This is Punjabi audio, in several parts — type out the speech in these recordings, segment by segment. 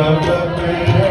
love, love, love.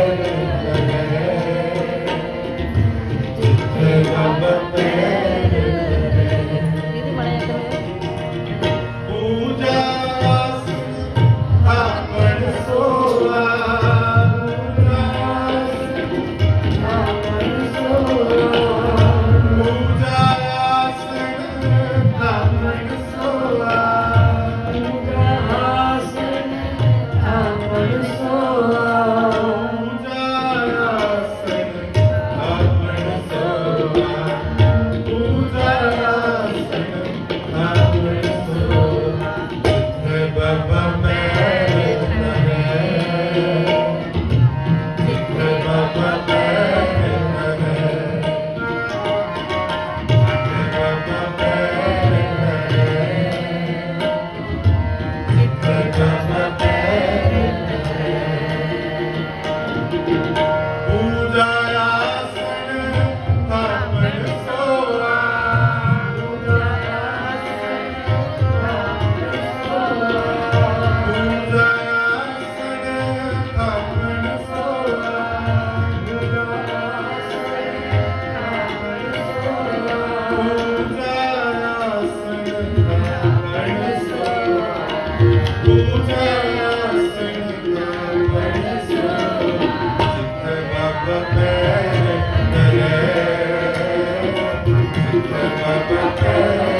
Baba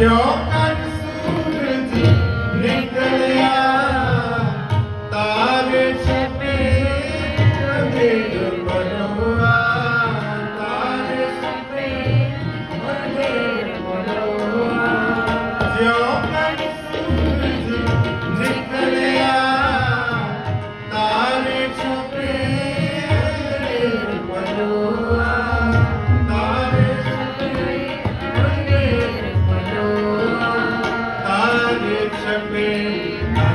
有. It's a me.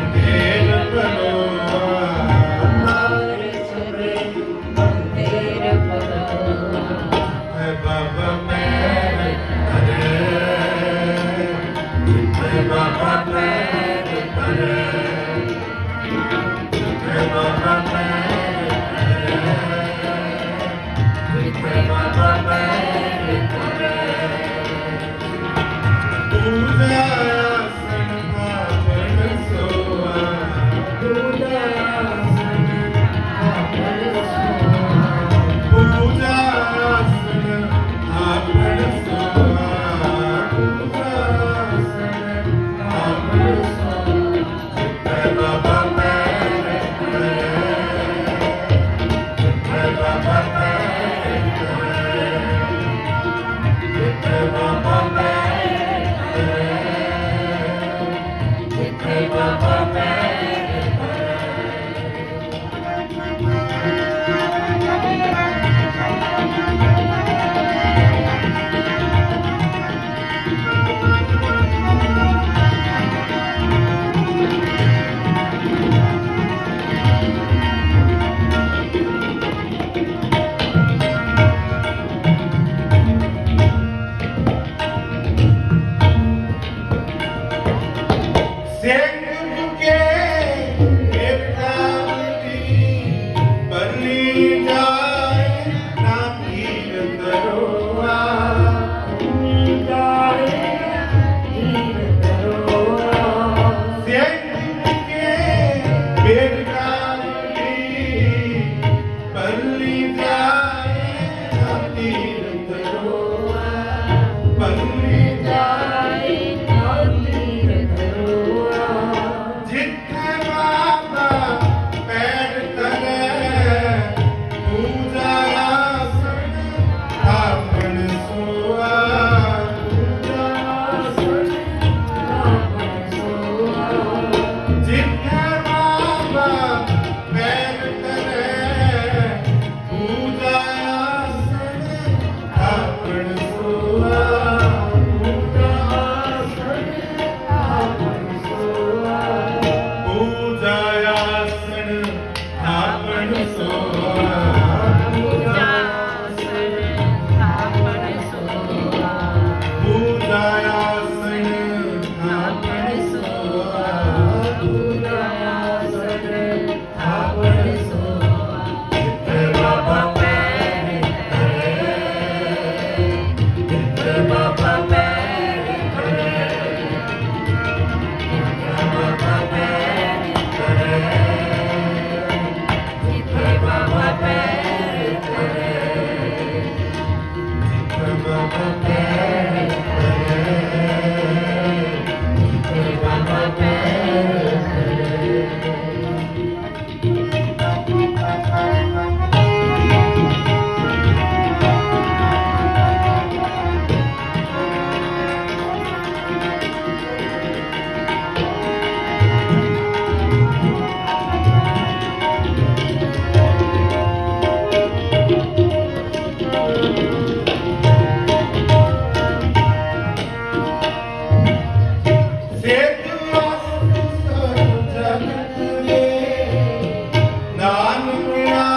Música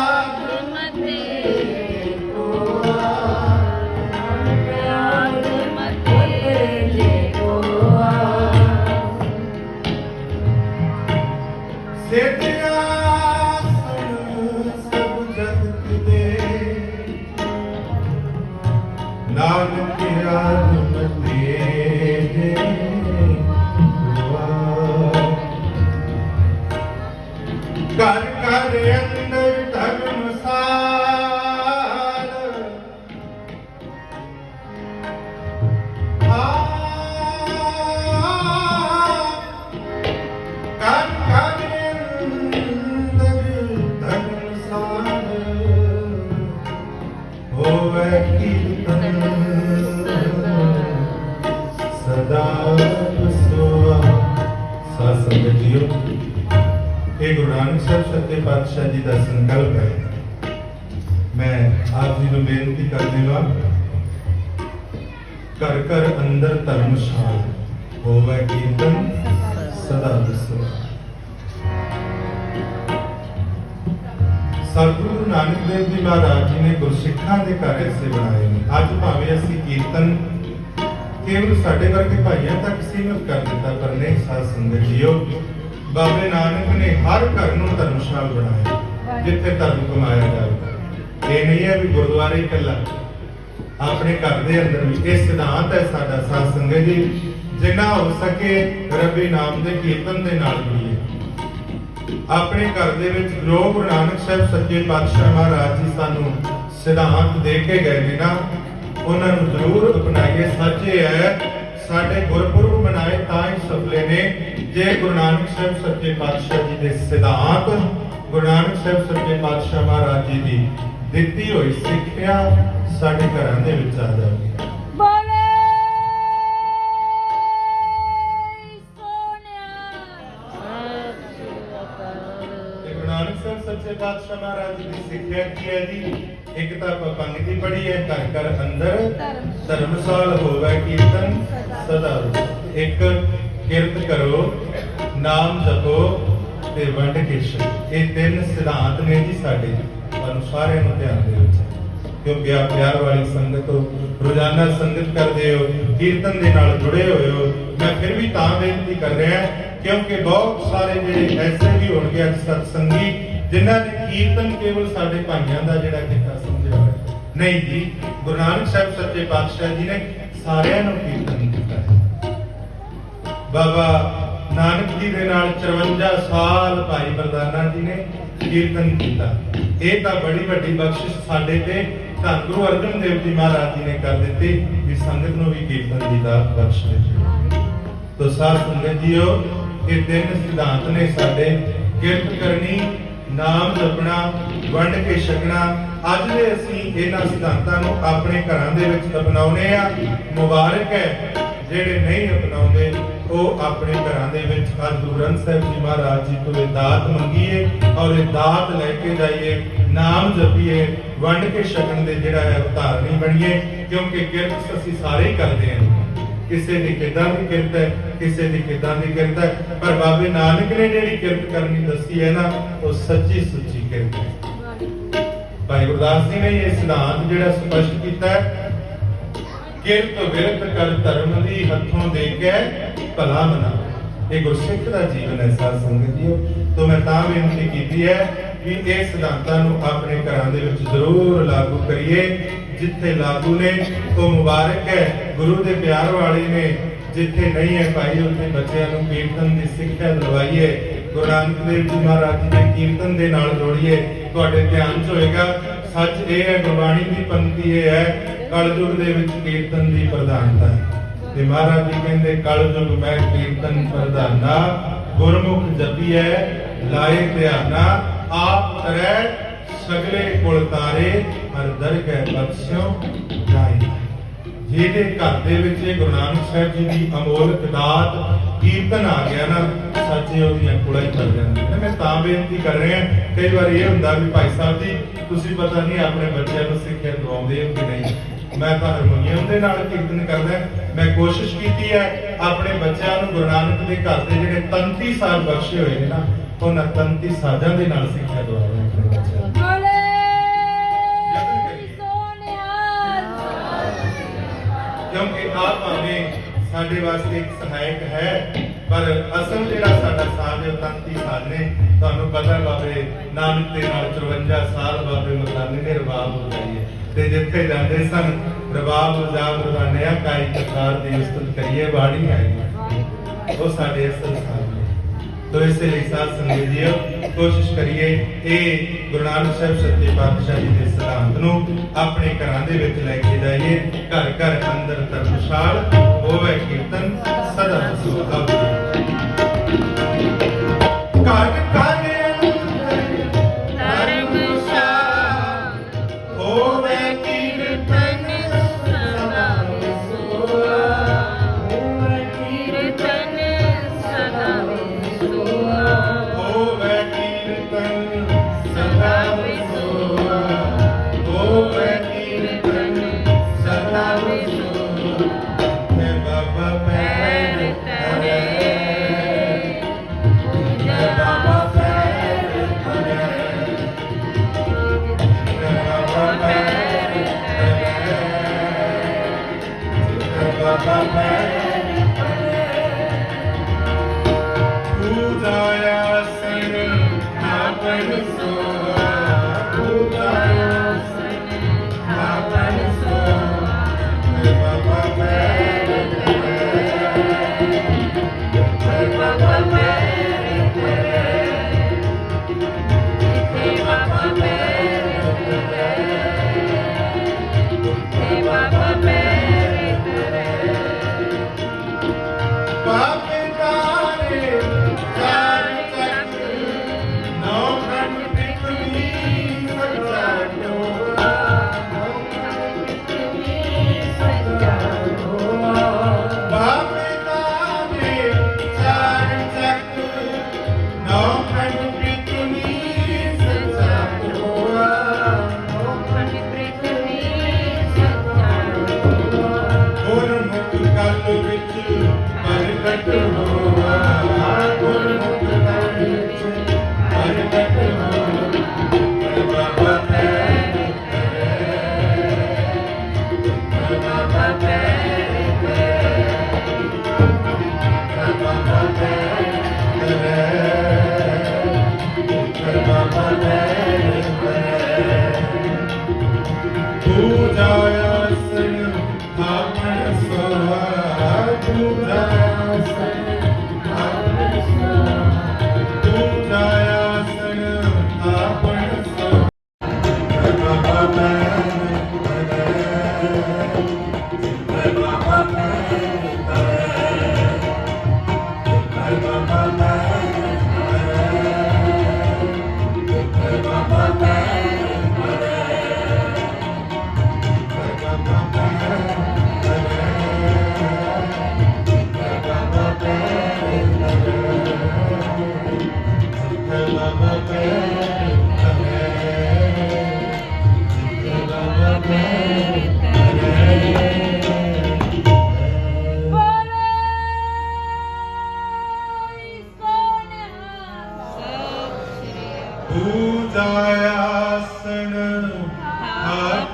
ਘਰ ਘਰ ਅੰਦਰ ਧਰਮਸ਼ਾਲ ਹੋਵੇ ਕੀਰਤਨ, ਸਦਾ ਵਸੋਆ ਸਤਿਗੁਰੂ ਨਾਨਕ ਦੇਵ ਜੀ ਮਹਾਰਾਜ ਜੀ ਨੇ ਗੁਰਸਿੱਖਾਂ ਦੇ ਘਰ ਐਸੇ ਬਣਾਏ ਨੇ। ਅੱਜ ਭਾਵੇਂ ਅਸੀਂ ਕੀਰਤਨ ਕੇਵਲ ਸਾਡੇ ਵਰਗੇ ਭਾਈਆਂ ਤੱਕ ਸੀਮਿਤ ਕਰ ਦਿੱਤਾ, ਪਰ ਨਹੀਂ, ਸਾਧ ਸੰਗਤ ਜੀਓ, ਬਾਬੇ ਨਾਨਕ ਨੇ ਹਰ ਘਰ ਨੂੰ ਧਰਮਸ਼ਾਲ ਬਣਾਇਆ, ਜਿੱਥੇ ਧਰਮ ਕਮਾਇਆ ਜਾਵੇ। ਇਹ ਨਹੀਂ ਹੈ ਵੀ ਗੁਰਦੁਆਰੇ ਇਕੱਲਾ ਆਪਣੇ ਘਰ ਦੇ ਅੰਦਰ ਵੀ। ਇਹ ਸਿਧਾਂਤ ਹੈ ਸਾਡਾ ਸਾਧ ਸੰਗਤ ਜੀ, ਜਿੰਨਾ ਹੋ ਸਕੇ ਰੱਬੀ ਨਾਮ ਦੇ ਕੀਰਤਨ ਦੇ ਨਾਲ ਜੁੜੀਏ। ਆਪਣੇ ਘਰ ਦੇ ਵਿੱਚ ਜੋ ਗੁਰੂ ਨਾਨਕ ਸਾਹਿਬ ਸੱਚੇ ਪਾਤਸ਼ਾਹ ਮਹਾਰਾਜ ਜੀ ਸਾਨੂੰ ਸਿਧਾਂਤ ਦੇ ਕੇ ਗਏ ਨੇ ਨਾ, ਉਹਨਾਂ ਨੂੰ ਜ਼ਰੂਰ ਅਪਣਾਈਏ। ਸੱਚੇ ਹੈ, ਸਾਡੇ ਗੁਰਪੁਰਬ ਮਨਾਏ ਤਾਂ ਹੀ ਸਫਲੇ ਨੇ, ਜੇ ਗੁਰੂ ਨਾਨਕ ਸਾਹਿਬ ਸੱਚੇ ਪਾਤਸ਼ਾਹ ਜੀ ਦੇ ਸਿਧਾਂਤ, ਗੁਰੂ ਨਾਨਕ ਸਾਹਿਬ ਸੱਚੇ ਪਾਤਸ਼ਾਹ ਮਹਾਰਾਜ ਜੀ ਦੀ ਦਿੱਤੀ ਹੋਈ ਸਿੱਖਿਆ ਸਾਡੇ ਘਰਾਂ ਦੇ ਵਿੱਚ ਆ ਜਾਵੇ ਬੋਲੇ ਸੋਨਿਆ ਤੇ ਗੁਰੂ ਨਾਨਕ ਸਾਹਿਬ ਸੱਚੇ ਪਾਤਸ਼ਾਹ ਮਹਾਰਾਜ ਜੀ ਦੀ ਸਿੱਖਿਆ ਕੀ ਹੈ ਜੀ? ਇੱਕ ਤਾਂ ਆਪਾਂ ਪੰਗਤੀ ਪੜ੍ਹੀ ਹੈ ਘਰ ਘਰ ਅੰਦਰ ਧਰਮਸਾਲ ਹੋਵੇ ਕੀਰਤਨ ਸਦਾ ਇੱਕ ਕਿਰਤ ਕਰੋ ਨਾਮ ਜਪੋ ਤੇ ਵੰਡ ਕੇ। ਇਹ ਤਿੰਨ ਸਿਧਾਂਤ ਨੇ ਜੀ ਸਾਡੇ ਤੁਹਾਨੂੰ ਸਾਰਿਆਂ ਨੂੰ ਧਿਆਨ ਦੇ ਵਿੱਚ ਕਿਉਂਕਿ ਆ ਪਿਆਰ ਵਾਲੀ ਸੰਗਤ ਹੋ, ਰੋਜ਼ਾਨਾ ਸੰਗਤ ਕਰਦੇ ਹੋ, ਕੀਰਤਨ ਦੇ ਨਾਲ ਜੁੜੇ ਹੋਏ ਹੋ, ਮੈਂ ਫਿਰ ਵੀ ਤਾਂ ਬੇਨਤੀ ਕਰ ਰਿਹਾ ਕਿਉਂਕਿ ਬਹੁਤ ਸਾਰੇ ਜਿਹੜੇ ਐਸੇ ਵੀ ਹੋਣਗੇ ਅੱਜ ਸਤਸੰਗੀ, ਜਿਨ੍ਹਾਂ ਨੇ ਕੀਰਤਨ ਕੇਵਲ ਸਾਡੇ ਭਾਈਆਂ ਦਾ ਜਿਹੜਾ ਕੀਤਾ ਸਮਝਿਆ ਨਹੀਂ ਜੀ, ਗੁਰੂ ਨਾਨਕ ਸਾਹਿਬ ਸੱਚੇ ਪਾਤਸ਼ਾਹ ਜੀ ਨੇ ਸਾਰਿਆਂ ਨੂੰ ਕੀਰਤਨ ਕੀਤਾ ਹੈ। ਬਾਬਾ ਨਾਨਕ ਜੀ ਦੇ ਨਾਲ 54 ਸਾਲ ਭਾਈ ਬਰਦਾਨਾ ਜੀ ਨੇ ਕੀਰਤਨ ਕੀਤਾ। ਇਹ ਤਾਂ ਬੜੀ ਵੱਡੀ ਬਖਸ਼ਿਸ਼ ਸਾਡੇ ਤੇ ਧੰਨ ਗੁਰੂ ਅਰਜਨ ਦੇਵ ਜੀ ਮਹਾਰਾਜ ਜੀ ਨੇ ਕਰ ਦਿੱਤੀ ਵੀ ਸੰਗਤ ਨੂੰ ਵੀ ਕੀਰਤਨ ਦੀ ਦਾਤ ਬਖਸ਼ ਦਿੱਤੀ ਤੋ ਸਾਧ ਸੰਗਤ ਜੀਓ, ਇਹ ਤਿੰਨ ਸਿਧਾਂਤ ਨੇ ਸਾਡੇ। ਕਿਰਤ ਕਰਨੀ, ਨਾਮ ਜਪਣਾ, ਵੰਡ ਕੇ ਛਕਣਾ, ਅੱਜ ਦੇ ਅਸੀਂ ਇਹਨਾਂ ਸਿਧਾਂਤਾਂ ਨੂੰ ਆਪਣੇ ਘਰਾਂ ਦੇ ਵਿੱਚ ਅਪਣਾਉਨੇ ਆ। ਮੁਬਾਰਕ ਹੈ ਜਿਹੜੇ ਨਹੀਂ ਅਪਣਾਉਂਦੇ। ਉਹ ਆਪਣੇ ਘਰਾਂ ਦੇ ਵਿੱਚ ਅੱਜ ਗੁਰੂ ਗ੍ਰੰਥ ਸਾਹਿਬ ਜੀ ਮਹਾਰਾਜ ਜੀ ਤੋਂ ਇਹ ਦਾਤ ਮੰਗੀਏ ਔਰ ਇਹ ਦਾਤ ਲੈ ਕੇ ਜਾਈਏ ਨਾਮ ਜਪੀਏ ਵੰਡ ਕੇ ਛਕਣ ਦੇ ਜਿਹੜਾ ਹੈ ਉਤਾਰਨੀ ਬਣੀਏ ਕਿਉਂਕਿ ਕਿਰਤ ਅਸੀਂ ਸਾਰੇ ਹੀ ਕਰਦੇ ਹਾਂ। ਕਿਸੇ ਦੀ ਕਿੱਦਾਂ ਦੀ ਕਿਰਤ ਹੈ ਕਿਸੇ ਦੀ ਕਿੱਦਾਂ ਦੀ ਕਿਰਤ ਹੈ ਪਰ ਬਾਬੇ ਨਾਨਕ ਨੇ ਜਿਹੜੀ ਕਿਰਤ ਕਰਨੀ ਦੱਸੀ ਹੈ ਨਾ ਉਹ ਸੱਚੀ ਸੁੱਚੀ ਕਿਰਤ ਹੈ। ਭਾਈ ਗੁਰਦਾਸ ਜੀ ਨੇ ਇਹ ਸਿਧਾਂਤ ਜਿਹੜਾ ਸਪਸ਼ਟ ਕੀਤਾ ਹੈ ਕਿਰਤ ਵਿਰਤ ਕਰ ਧਰਮ ਦੀ ਹੱਥੋਂ ਦੇ ਕੇ ਭਲਾ ਬਣਾ। ਇਹ ਗੁਰਸਿੱਖ ਦਾ ਜੀਵਨ ਹੈ, ਸਾਧ ਸੰਗਤ ਜੀਓ। ਤੋਂ ਮੈਂ ਤਾਂ ਬੇਨਤੀ ਕੀਤੀ ਹੈ ਕਿ ਇਹ ਸਿਧਾਂਤਾਂ ਨੂੰ ਆਪਣੇ ਘਰਾਂ ਦੇ ਵਿੱਚ ਜ਼ਰੂਰ ਲਾਗੂ ਕਰੀਏ। ਜਿੱਥੇ ਲਾਗੂ ਨੇ, ਉਹ ਮੁਬਾਰਕ ਹੈ। ਗੁਰੂ ਦੇ ਪਿਆਰ ਵਾਲੇ ਨੇ ਜਿੱਥੇ ਨਹੀਂ ਹੈ ਭਾਈ, ਉੱਥੇ ਬੱਚਿਆਂ ਨੂੰ ਕੀਰਤਨ ਦੀ ਸਿੱਖਿਆ ਦਿਲਵਾਈਏ। ਗੁਰੂ ਨਾਨਕ ਦੇਵ ਜੀ ਮਹਾਰਾਜ ਜੀ ਦੇ ਕੀਰਤਨ ਦੇ ਨਾਲ ਜੋੜੀਏ। ਤੁਹਾਡੇ ਧਿਆਨ 'ਚ ਹੋਏਗਾ, ਸੱਚ ਇਹ ਹੈ, ਗੁਰਬਾਣੀ ਦੀ ਪੰਕਤੀ ਇਹ ਹੈ ਕਲਯੁਗ ਦੇ ਵਿੱਚ ਕੀਰਤਨ ਦੀ ਪ੍ਰਧਾਨਤਾ ਹੈ। ਤੇ ਮਹਾਰਾਜ ਜੀ ਕਹਿੰਦੇ, ਕਲਯੁਗ ਮੈਂ ਕੀਰਤਨ ਪ੍ਰਧਾਨਾ, ਗੁਰਮੁਖ ਜਪੀਐ, ਲਾਏ ਧਿਆਨਾ, ਆਪ ਕਰੈ, ਸਗਲੇ ਕੁਲ ਤਾਰੇ, ਹਰ ਦਰਗਹਿ ਬਖਸ਼ਿਓ ਜਾਈ ਜਿਹਦੇ ਘਰ ਦੇ ਵਿੱਚ ਇਹ ਗੁਰੂ ਨਾਨਕ ਸਾਹਿਬ ਜੀ ਦੀ ਅਮੋਲਕ ਦਾਤ ਕੀਰਤਨ ਆ ਗਿਆ ਨਾ, ਸੱਚੇ ਉਹਦੀਆਂ ਕੁੜਾ ਹੀ ਚੱਲ ਜਾਂਦੀਆਂ ਮੈਂ ਤਾਂ ਬੇਨਤੀ ਕਰ ਰਿਹਾ, ਕਈ ਵਾਰ ਇਹ ਹੁੰਦਾ ਵੀ ਭਾਈ ਸਾਹਿਬ ਜੀ, ਤੁਸੀਂ ਪਤਾ ਨਹੀਂ ਆਪਣੇ ਬੱਚਿਆਂ ਨੂੰ ਸਿੱਖਿਆ ਦਵਾਉਂਦੇ ਹੋ ਕਿ ਨਹੀਂ। ਮੈਂ ਤਾਂ ਹਾਰਮੋਨੀਅਮ ਦੇ ਨਾਲ ਕੀਰਤਨ ਕਰਦਾ ਮੈਂ ਕੋਸ਼ਿਸ਼ ਕੀਤੀ ਹੈ ਆਪਣੇ ਬੱਚਿਆਂ ਨੂੰ ਗੁਰੂ ਨਾਨਕ ਦੇ ਘਰ ਦੇ ਜਿਹੜੇ ਤੰਤੀ ਸਾਜ਼ ਬਖਸ਼ੇ ਹੋਏ ਨੇ ਨਾ ਉਹਨਾਂ ਤੰਤੀ ਸਾਜ਼ਾਂ ਦੇ ਨਾਲ ਸਿੱਖਿਆ ਦਵਾਉਂਦਾ ਆਪਣੇ ਬੱਚਿਆਂ ਨੂੰ। ਕਿਉਂਕਿ ਆਪ ਭਾਵੇਂ ਸਾਡੇ ਵਾਸਤੇ ਇੱਕ ਸਹਾਇਕ ਹੈ ਪਰ ਅਸਲ ਜਿਹੜਾ ਸਾਡਾ ਸਾਥ ਹੈ ਤੰਤੀ ਸਾਥ ਨੇ, ਤੁਹਾਨੂੰ ਪਤਾ ਬਾਬੇ ਨਾਨਕ ਦੇ ਨਾਲ 54 ਸਾਲ ਬਾਬੇ ਮਰਦਾਨੇ ਨੇ ਰਬਾਬ ਵਜਾਈ ਹੈ ਤੇ ਜਿੱਥੇ ਜਾਂਦੇ ਸਨ ਰਬਾਬ ਵਜਾ ਮਰਦਾਨਿਆ ਕਾਈ ਕਕਾਰ ਦੀ ਉਸਤਤ ਕਰੀਏ, ਬਾਣੀ ਆਈ ਉਹ ਸਾਡੇ ਅਸਲ ਸਾਥ ਨੇ। ਤੋ ਇਸੇ ਲਈ ਸਾਧ ਸੰਗਤ ਜੀਓ, ਕੋਸ਼ਿਸ਼ ਕਰੀਏ ਇਹ ਗੁਰੂ ਨਾਨਕ ਸਾਹਿਬ ਸੱਚੇ ਪਾਤਸ਼ਾਹ ਜੀ ਦੇ ਸਿਧਾਂਤ ਨੂੰ ਆਪਣੇ ਘਰਾਂ ਦੇ ਵਿੱਚ ਲੈ ਕੇ ਜਾਈਏ। ਘਰ ਘਰ ਅੰਦਰ ਧਰਮਸ਼ਾਲ ਹੋਵੇ ਕੀਰਤਨ, ਸਦਾ ਸੁਖਾ ਘਰ ਘਰ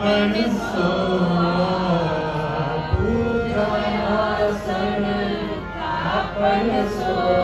Happiness, oh,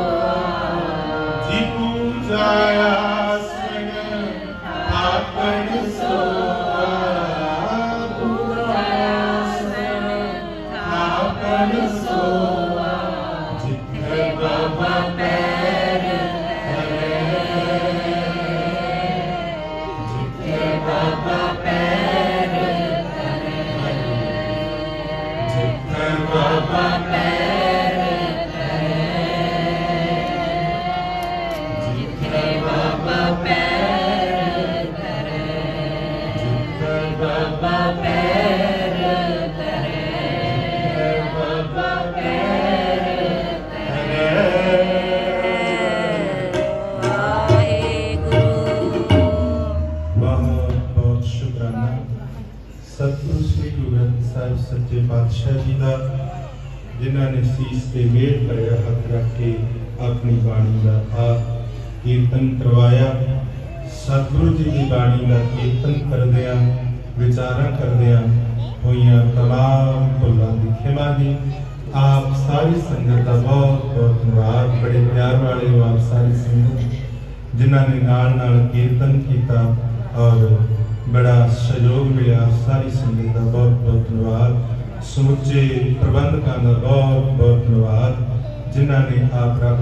ਜਿਨ੍ਹਾਂ ਸੀਸ ਤੇ ਮੇਲ ਕਰਿਆ ਹੱਥ ਰੱਖ ਕੇ ਆਪਣੀ ਬਾਣੀ ਦਾ ਆਪ ਕੀਰਤਨ ਕਰਵਾਇਆ। ਸਤਿਗੁਰੂ ਜੀ ਦੀ ਬਾਣੀ ਦਾ ਕੀਰਤਨ ਕਰਦਿਆਂ, ਵਿਚਾਰਾਂ ਕਰਦਿਆਂ ਹੋਈਆਂ ਤਮਾਮ ਭੁੱਲਾਂ ਦੀ ਖਿਮਾ ਦੀ। ਆਪ ਸਾਰੀ ਸੰਗਤ ਦਾ ਬਹੁਤ ਬਹੁਤ ਧੰਨਵਾਦ। ਬੜੇ ਪਿਆਰ ਵਾਲੇ ਹੋ ਆਪ ਸਾਰੀ ਸੰਗਤ, ਜਿਨ੍ਹਾਂ ਨੇ ਨਾਲ ਨਾਲ ਕੀਰਤਨ ਕੀਤਾ ਔਰ ਬੜਾ ਸਹਿਯੋਗ ਮਿਲਿਆ। ਸਾਰੀ ਸੰਗਤ ਦਾ ਬਹੁਤ ਬਹੁਤ ਧੰਨਵਾਦ। ਸਮੁੱਚੇ ਪ੍ਰਬੰਧਕਾਂ ਦਾ ਬਹੁਤ ਬਹੁਤ ਧੰਨਵਾਦ ਜਿਨ੍ਹਾਂ ਨੇ ਆਪ ਰੱਬ